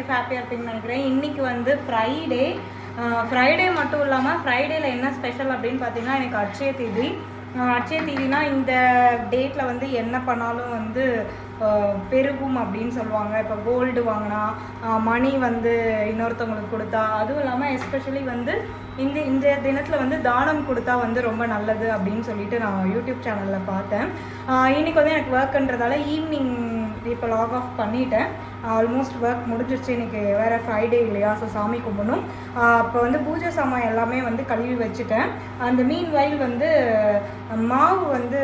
Safe ஹாப்பியாக இருப்பீங்கன்னு நினைக்கிறேன். இன்றைக்கி வந்து ஃப்ரைடே ஃப்ரைடே மட்டும் இல்லாமல் ஃப்ரைடேயில் என்ன ஸ்பெஷல் அப்படின்னு பார்த்தீங்கன்னா எனக்கு அட்சய தீதி. அட்சய தீதினா இந்த டேட்டில் வந்து என்ன பண்ணாலும் வந்து பெருகும் அப்படின்னு சொல்லுவாங்க. இப்போ கோல்டு வாங்கினா மணி வந்து இன்னொருத்தவங்களுக்கு கொடுத்தா அதுவும் இல்லாமல் எஸ்பெஷலி வந்து இந்த இந்த தினத்தில் வந்து தானம் கொடுத்தா வந்து ரொம்ப நல்லது அப்படின்னு சொல்லிட்டு நான் யூடியூப் சேனலில் பார்த்தேன். இன்றைக்கி இன்னைக்கு வந்து எனக்கு ஒர்க்குன்றதால ஈவினிங் இப்போ லாக் ஆஃப் பண்ணிட்டேன். ஆல்மோஸ்ட் ஒர்க் முடிஞ்சிருச்சு. இன்னைக்கு வேறு ஃப்ரைடே இல்லையா? ஸோ சாமி கும்பிடணும். அப்போ வந்து பூஜை சாமான் எல்லாமே வந்து கழுவி வச்சுட்டேன். அந்த மீன் வயல் வந்து மாவு வந்து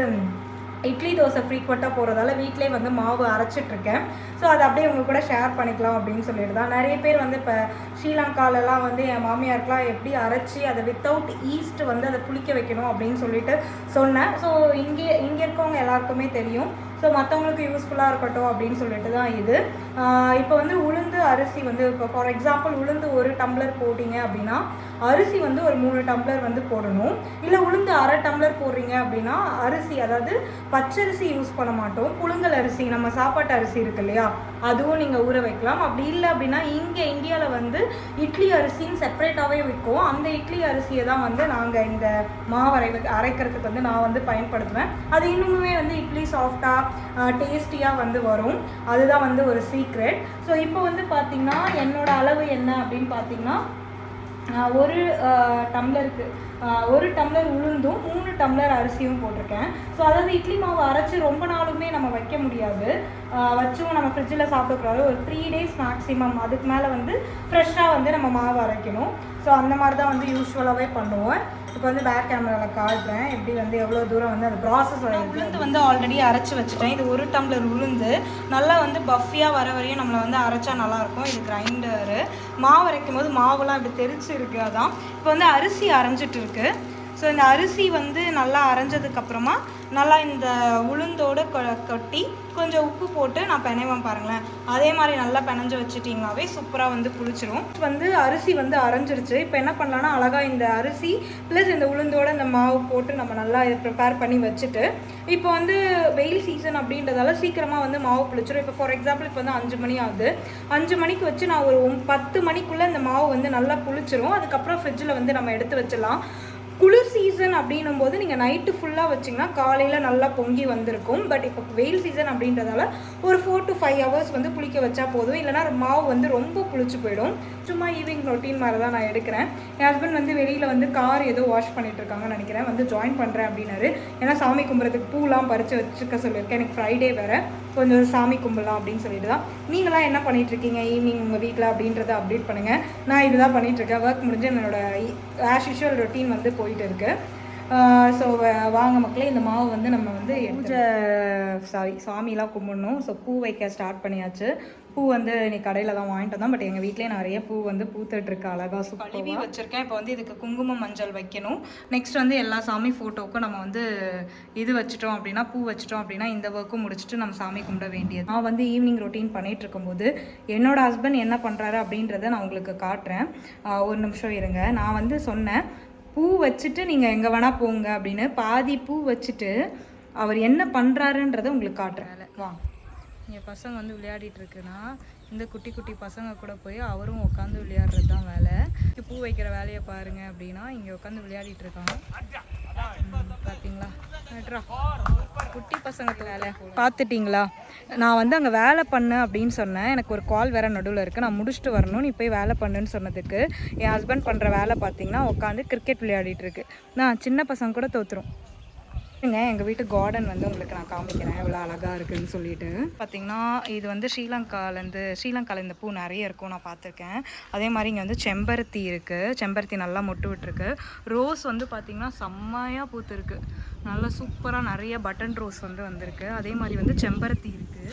இட்லி தோசை ஃப்ரீக்வெண்ட்டாக போகிறதால வீட்டிலே வந்து மாவு அரைச்சிட்ருக்கேன். ஸோ அதை அப்படியே உங்க கூட ஷேர் பண்ணிக்கலாம் அப்படின்னு சொல்லிட்டு தான். நிறைய பேர் வந்து இப்போ ஸ்ரீலங்காலலாம் வந்து என் மாமியாருக்கெலாம் எப்படி அரைச்சி அதை வித்தவுட் ஈஸ்ட் வந்து அதை புளிக்க வைக்கணும் அப்படின்னு சொல்லிட்டு சொன்னேன். ஸோ இங்கே இங்கே இருக்கவங்க எல்லாருக்குமே தெரியும். ஸோ மற்றவங்களுக்கு யூஸ்ஃபுல்லாக இருக்கட்டும் அப்படின்னு சொல்லிட்டு தான் இது. இப்போ வந்து உளுந்து அரிசி வந்து இப்போ ஃபார் எக்ஸாம்பிள் உளுந்து ஒரு டம்ளர் போட்டிங்க அப்படின்னா அரிசி வந்து ஒரு மூணு டம்ளர் வந்து போடணும். இல்லை உளுந்து அரை டம்ளர் போடுறீங்க அப்படின்னா அரிசி அதாவது பச்சரிசி யூஸ் பண்ண மாட்டோம். புழுங்கல் அரிசி நம்ம சாப்பாட்டு அரிசி இருக்கு இல்லையா? அதுவும் நீங்கள் ஊற வைக்கலாம். அப்படி இல்லை அப்படின்னா இங்கே இந்தியாவில் வந்து இட்லி அரிசின்னு செப்பரேட்டாகவே விற்கும். அந்த இட்லி அரிசியை தான் வந்து நாங்கள் இந்த மாவரை அரைக்கிறதுக்கு வந்து நான் வந்து பயன்படுத்துவேன். அது இன்னுமே வந்து இட்லி சாஃப்டாக டேஸ்டியாக வந்து வரும். அதுதான் வந்து ஒரு சீக்ரெட் ஸோ இப்போ வந்து பார்த்திங்கன்னா என்னோட அளவு என்ன அப்படின்னு பார்த்தீங்கன்னா ஒரு டம்ளருக்கு ஒரு டம்ளர் உளுந்தும் மூணு டம்ளர் அரிசியும் போட்டிருக்கேன். ஸோ அதாவது இட்லி மாவு அரைச்சி ரொம்ப நாளுமே நம்ம வைக்க முடியாது. வச்சும் நம்ம ஃப்ரிட்ஜில் சாப்பிடக்கூடாது. ஒரு த்ரீ டேஸ் மேக்ஸிமம் அதுக்கு மேலே வந்து ஃப்ரெஷ்ஷாக வந்து நம்ம மாவு அரைக்கணும். ஸோ அந்த மாதிரி தான் வந்து யூஸ்வலாகவே பண்ணுவோம். இப்போ வந்து பேக் கேமராவில் காட்டுறேன். எப்படி வந்து எவ்வளோ தூரம் வந்து அந்த ப்ராசஸ் உளுந்து வந்து ஆல்ரெடி அரைச்சி வச்சுட்டேன். இது ஒரு டம்ளர் உளுந்து. நல்லா வந்து பஃபியாக வர வரையும் நம்மளை வந்து அரைச்சா நல்லாயிருக்கும் இது கிரைண்டரு மாவு அரைக்கும் போது மாவுலாம் இப்படி தெரிச்சு இருக்கு அதான். இப்போ வந்து அரிசி அரைஞ்சிட்டு இருக்கு. ஸோ இந்த அரிசி வந்து நல்லா அரைஞ்சதுக்கப்புறமா நல்லா இந்த உளுந்தோட கொ- கொட்டி கொஞ்சம் உப்பு போட்டு நான் பிணைவேன் பாருங்களேன். அதே மாதிரி நல்லா பிணைஞ்சு வச்சுட்டிங்கனாவே சூப்பராக வந்து புளிச்சிரும். வந்து அரிசி வந்து அரைஞ்சிருச்சு. இப்போ என்ன பண்ணலான்னா அழகாக இந்த அரிசி ப்ளஸ் இந்த உளுந்தோட இந்த மாவு போட்டு நம்ம நல்லா இதை ப்ரிப்பேர் பண்ணி வச்சுட்டு இப்போ வந்து வெயில் சீசன் அப்படின்றதால சீக்கிரமாக வந்து மாவு புளிச்சிரும். இப்போ ஃபார் எக்ஸாம்பிள் இப்போ வந்து அஞ்சு மணி ஆகுது. அஞ்சு மணிக்கு வச்சு நான் ஒரு பத்து மணிக்குள்ளே இந்த மாவு வந்து நல்லா புளிச்சிரும். அதுக்கப்புறம் ஃப்ரிட்ஜில் வந்து நம்ம எடுத்து வச்சிடலாம். குளிர் சீசன் அப்படின்னும் போது நீங்கள் நைட்டு ஃபுல்லாக வச்சிங்கன்னா காலையில் நல்லா பொங்கி வந்திருக்கும். பட் இப்போ வெயில் சீசன் அப்படின்றதால ஒரு ஃபோர் டு ஃபைவ் ஹவர்ஸ் வந்து புளிக்க வச்சா போதும். இல்லைனா மாவு வந்து ரொம்ப புளிச்சு போயிடும். சும்மா ஈவினிங் ரொட்டீன் மாதிரி தான் நான் எடுக்கிறேன். என் ஹஸ்பண்ட் வந்து வெளியில் வந்து கார் ஏதோ வாஷ் பண்ணிட்டு இருக்காங்கன்னு நினைக்கிறேன். வந்து ஜாயின் பண்ணுறேன் அப்படின்னாரு. ஏன்னா சாமி கும்பிட்றதுக்கு பூலாம் பறித்து வச்சுக்க சொல்லியிருக்கேன். எனக்கு ஃப்ரைடே வேறு. கொஞ்சம் சாமி கும்பலாம் அப்படின்னு சொல்லிட்டு தான். நீங்களாம் என்ன பண்ணிட்டு இருக்கீங்க ஈவினிங் உங்கள் வீட்டில் அப்படின்றத அப்டேட் பண்ணுங்கள் நான் இதுதான் பண்ணிகிட்ருக்கேன் இருக்கேன் ஒர்க் முடிஞ்சு என்னோடய ஆஸ் யூஷுவல் ரொட்டீன் வந்து போயிட்டு இருக்குது ஸோ வாங்க மக்களே இந்த மாவு வந்து நம்ம வந்து பூஜை சாரி சாமிலாம் கும்பிடணும். ஸோ பூ வைக்க ஸ்டார்ட் பண்ணியாச்சு. பூ வந்து இன்னைக்கு கடையில் தான் வாங்கிட்டு வந்தோம். பட் எங்கள் வீட்டிலே நிறைய பூ வந்து பூத்துட்டு இருக்கு. அழகா சூப்பர் கழுவி வச்சிருக்கேன். இப்போ வந்து இதுக்கு குங்குமம் மஞ்சள் வைக்கணும். நெக்ஸ்ட் வந்து எல்லா சாமி ஃபோட்டோவுக்கும் நம்ம வந்து இது வச்சிட்டோம் அப்படின்னா பூ வச்சிட்டோம் அப்படின்னா இந்த ஒர்க்கும் முடிச்சுட்டு நம்ம சாமி கும்பிட வேண்டியது. நான் வந்து ஈவினிங் ரொட்டீன் பண்ணிட்டு இருக்கும்போது என்னோட ஹஸ்பண்ட் என்ன பண்ணுறாரு அப்படின்றத நான் உங்களுக்கு காட்டுறேன். ஒரு நிமிஷம் இருங்க. நான் வந்து சொன்னேன் பூ வச்சுட்டு நீங்கள் எங்கே வேணால் போங்க அப்படின்னு பாதி பூ வச்சுட்டு அவர் என்ன பண்ணுறாருன்றதை உங்களுக்கு காட்டுறேன். வா. என் பசங்க வந்து விளையாடிட்டு இருக்குன்னா இந்த குட்டி குட்டி பசங்க கூட போய் அவரும் உட்காந்து விளையாடுறது தான் வேலை. பூ வைக்கிற வேலையை பாருங்க அப்படின்னா இங்கே உட்காந்து விளையாடிட்டு இருக்காங்க. பார்த்தீங்களா குட்டி பசங்களுக்கு வேலை பார்த்துட்டிங்களா? நான் வந்து அங்கே வேலை பண்ணேன் அப்படின்னு சொன்னேன். எனக்கு ஒரு கால் வேற நடுவில் இருக்குது நான் முடிச்சுட்டு வரணும். நீ போய் வேலை பண்ணுன்னு சொன்னதுக்கு. என் ஹஸ்பண்ட் பண்ணுற வேலை பார்த்தீங்கன்னா உட்காந்து கிரிக்கெட் விளையாடிட்டு இருக்கு. நான் சின்ன பசங்க கூட தோத்துரும். இருக்குங்க எங்கள் வீட்டு கார்டன் வந்து உங்களுக்கு நான் காமிக்கிறேன். எவ்வளோ அழகாக இருக்குதுன்னு சொல்லிட்டு. பார்த்தீங்கன்னா இது வந்து ஸ்ரீலங்காலேருந்து ஸ்ரீலங்காவில் இந்த பூ நிறைய இருக்கும் நான் பார்த்துருக்கேன். அதே மாதிரி இங்கே வந்து செம்பருத்தி இருக்குது செம்பருத்தி நல்லா மொட்டு விட்டுருக்கு. ரோஸ் வந்து பார்த்திங்கன்னா செம்மையாக பூத்துருக்கு. நல்லா சூப்பராக நிறைய பட்டன் ரோஸ் வந்து வந்திருக்கு. அதே மாதிரி வந்து செம்பருத்தி இருக்குது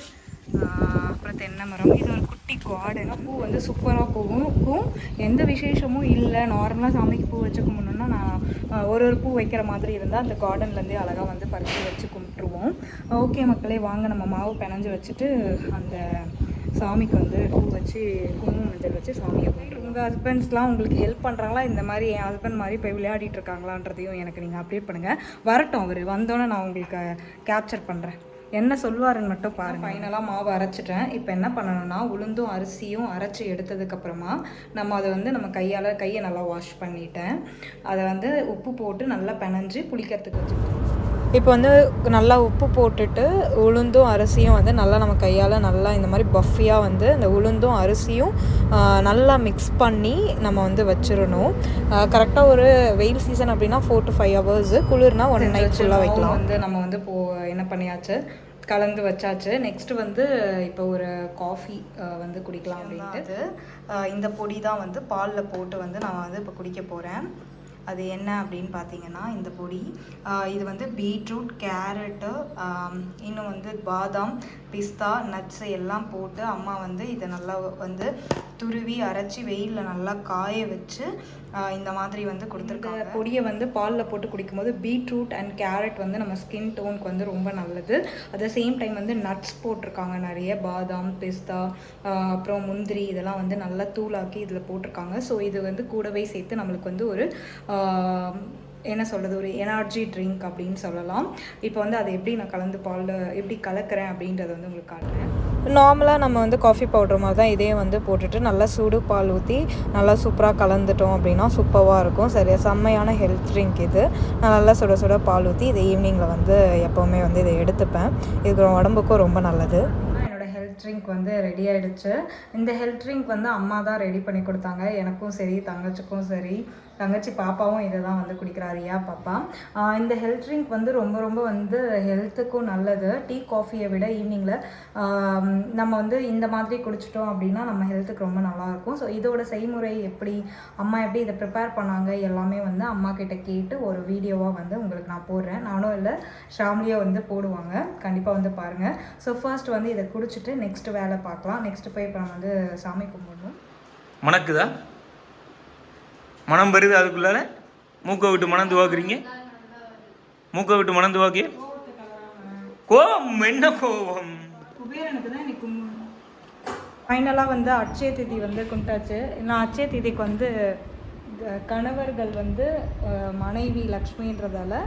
தென்னை மரம். இது ஒரு குட்டி கார்டன் பூ வந்து சூப்பராக போகும் பூவும் எந்த விசேஷமும் இல்லை. நார்மலாக சாமிக்கு பூ வச்சு கும்பிடணுன்னா நான் ஒரு ஒரு பூ வைக்கிற மாதிரி இருந்தால் அந்த கார்டன்லேருந்தே அழகாக வந்து பறித்து வச்சு கும்பிட்டுருவோம். ஓகே மக்களே வாங்க. நம்ம மாவு பிணைஞ்சு வச்சுட்டு அந்த சாமிக்கு வந்து பூ வச்சு குங்குமம் மஞ்சள் வச்சு சாமியை கும்பிட்டுருவோம் உங்கள் ஹஸ்பண்ட்ஸ்லாம் உங்களுக்கு ஹெல்ப் பண்ணுறாங்களா இந்த மாதிரி என் ஹஸ்பண்ட் மாதிரி போய் விளையாடிட்டு இருக்காங்களான்றதையும் எனக்கு நீங்கள் அப்டேட் பண்ணுங்கள் வரட்டும் அவர். வந்தோன்னே நான் உங்களுக்கு கேப்சர் பண்ணுறேன் என்ன சொல்லுவாருன்னு மட்டும் பாருங்க. ஃபைனலாக மாவு அரைச்சிட்டேன். இப்போ என்ன பண்ணணும்னா உளுந்தும் அரிசியும் அரைச்சி எடுத்ததுக்கப்புறமா நம்ம அதை வந்து நம்ம கையால் கையை நல்லா வாஷ் பண்ணிட்டேன். அதை வந்து உப்பு போட்டு நல்லா பிணைஞ்சு புளிக்கிறதுக்கு வச்சுக்கிட்டேன் இப்போ வந்து நல்லா உப்பு போட்டுட்டு உளுந்தும் அரிசியும் வந்து நல்லா நம்ம கையால் நல்லா இந்த மாதிரி பஃபியாக வந்து இந்த உளுந்தும் அரிசியும் நல்லா மிக்ஸ் பண்ணி நம்ம வந்து வச்சிடணும் கரெக்டாக ஒரு வெயில் சீசன் அப்படின்னா ஃபோர் டு ஃபைவ் ஹவர்ஸ் குளிர்னா ஒன் நைட் ஃபுல்லாக வைக்கலாம். வந்து நம்ம வந்து போ என்ன பண்ணியாச்சு? கலந்து வச்சாச்சு. நெக்ஸ்ட் வந்து இப்போ ஒரு காஃபி வந்து குடிக்கலாம் அப்படின்ட்டு. இந்த பொடி தான் வந்து பாலில் போட்டு வந்து நான் வந்து இப்போ குடிக்க போகிறேன் அது என்ன அப்படின்னு பார்த்தீங்கன்னா இந்த பொடி. இது வந்து பீட்ரூட் கேரட்டு இன்னும் வந்து பாதாம் பிஸ்தா நட்ஸு எல்லாம் போட்டு அம்மா வந்து இதை நல்லா வந்து துருவி அரைச்சி வெயிலில் நல்லா காய வச்சு இந்த மாதிரி வந்து கொடுத்துருக்காங்க. பொடியை வந்து பாலில் போட்டு குடிக்கும்போது பீட்ரூட் அண்ட் கேரட் வந்து நம்ம ஸ்கின் டோனுக்கு வந்து ரொம்ப நல்லது. அட் த சேம் டைம் வந்து நட்ஸ் போட்டிருக்காங்க நிறைய பாதாம் பிஸ்தா அப்புறம் முந்திரி இதெல்லாம் வந்து நல்லா தூளாக்கி இதில் போட்டிருக்காங்க. ஸோ இது வந்து கூடவே சேர்த்து நம்மளுக்கு வந்து ஒரு என்ன சொல்கிறது ஒரு எனர்ஜி ட்ரிங்க் அப்படின்னு சொல்லலாம். இப்போ வந்து அதை எப்படி நான் கலந்து பாலில் எப்படி கலக்கிறேன் அப்படின்றத வந்து உங்களுக்கு காட்டுறேன். நார்மலாக நம்ம வந்து காஃபி பவுடர் மாதிரி தான் இதே வந்து போட்டுட்டு நல்லா சுடு பால் ஊற்றி நல்லா சூப்பராக கலந்துட்டோம் அப்படின்னா சூப்பராக இருக்கும். சரியா? செம்மையான ஹெல்த் ட்ரிங்க் இது. நான் நல்லா சுட சுட பால் ஊற்றி இது ஈவினிங்கில் வந்து எப்போவுமே வந்து இதை எடுத்துப்பேன். இது உடம்புக்கும் ரொம்ப நல்லது. என்னோடய ஹெல்த் ட்ரிங்க் வந்து ரெடி ஆகிடுச்சு இந்த ஹெல்த் ட்ரிங்க் வந்து அம்மா தான் ரெடி பண்ணி கொடுத்தாங்க. எனக்கும் சரி தங்கச்சிக்கும் சரி. தங்கச்சி பாப்பாவும் இதை தான் வந்து குடிக்கிறா ரியா பாப்பா? இந்த ஹெல்த் ட்ரிங்க் வந்து ரொம்ப ரொம்ப வந்து ஹெல்த்துக்கும் நல்லது. டீ காஃபியை விட ஈவினிங்கில் நம்ம வந்து இந்த மாதிரி குடிச்சிட்டோம் அப்படின்னா நம்ம ஹெல்த்துக்கு ரொம்ப நல்லாயிருக்கும் ஸோ இதோட செய்முறை எப்படி அம்மா எப்படி இதை ப்ரிப்பேர் பண்ணாங்க எல்லாமே வந்து அம்மா கிட்ட கேட்டு ஒரு வீடியோவாக வந்து உங்களுக்கு நான் போடுறேன். நானும் இல்லை ஷாம்லியோ வந்து போடுவாங்க. கண்டிப்பாக வந்து பாருங்கள் ஸோ ஃபர்ஸ்ட் வந்து இதை குடிச்சிட்டு நெக்ஸ்ட் வேலை பார்க்கலாம். நெக்ஸ்ட் போய் இப்போ நம்ம வந்து சாமி கும்பிடணும். மணக்குதா? மனம் வருது அதுக்குள்ளார? மூக்கை விட்டு மணந்து துவாக்குறீங்க? மூக்கை விட்டு மணந்து துவாக்கி கோபம். என்ன கோபம்? ஃபைனலாக வந்து அட்சய திதி வந்து கும்பிட்டாச்சு. நான் அட்சய திதிக்கு வந்து க- கணவர்கள் வந்து மனைவி லக்ஷ்மின்றதால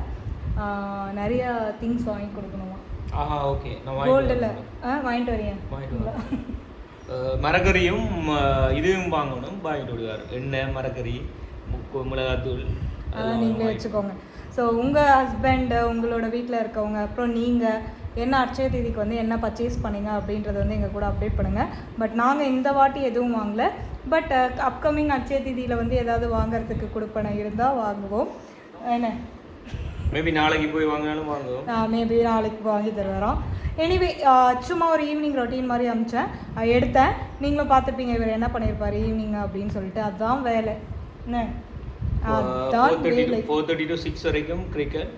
நிறைய திங்ஸ் வாங்கி கொடுக்கணுமா? ஆஹா ஓகே நான் கோல்டில் வாங்கிட்டு வரேன். வாங்கிட்டு வரேன். மரக்கறியும் இதுவும் வாங்கணும். வாங்கிட்டு விடுவார் எண்ணெய் மரக்கறி. முக்கு மிளகாத்தூள் அதான் நீங்களே வச்சுக்கோங்க. ஸோ உங்கள் ஹஸ்பண்ட் உங்களோட வீட்டில் இருக்கவங்க அப்புறம் நீங்கள் என்ன அட்சய தேதிக்கு வந்து என்ன பர்ச்சேஸ் பண்ணீங்க அப்படின்றத வந்து எங்கள் கூட அப்டேட் பண்ணுங்கள் பட் நாங்கள் இந்த வாட்டி எதுவும் வாங்கல. பட் அப்கமிங் அட்சய தேதியில் வந்து ஏதாவது வாங்குறதுக்கு கொடுப்பனை இருந்தால் வாங்குவோம். என்ன? மேபி நாளைக்கு போய் வாங்கினாலும் வாங்குவோம். மேபி நாளைக்கு வாங்கி தருவோம் எனிவே சும்மா ஒரு ஈவினிங் ரொட்டீன் மாதிரி அமிச்சேன் எடுத்தேன். நீங்களும் பார்த்துப்பீங்க இவர் என்ன பண்ணியிருப்பார் ஈவினிங் அப்படின்னு சொல்லிட்டு. அதுதான் வேலை. என்ன? ஃபோர் தேர்ட்டி வேலை ஃபோர் தேர்ட்டி டு சிக்ஸ் வரைக்கும் கிரிக்கெட்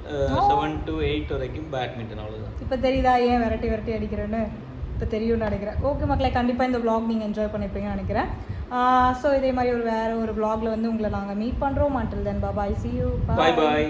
செவன் டு எயிட் வரைக்கும் பேட்மிண்டன் அவ்வளோதான் இப்போ தெரியுதா ஏன் விரட்டி விரட்டி அடிக்கிறேன்னு? இப்போ தெரியும்னு நினைக்கிறேன். ஓகே மக்களை கண்டிப்பாக இந்த vlog நீங்கள் என்ஜாய் பண்ணியிருப்பீங்கன்னு நினைக்கிறேன். ஸோ இதே மாதிரி ஒரு வேறு ஒரு vlogல வந்து உங்களை நாங்கள் மீட் பண்ணுறோம் until then bye bye see you. Bye bye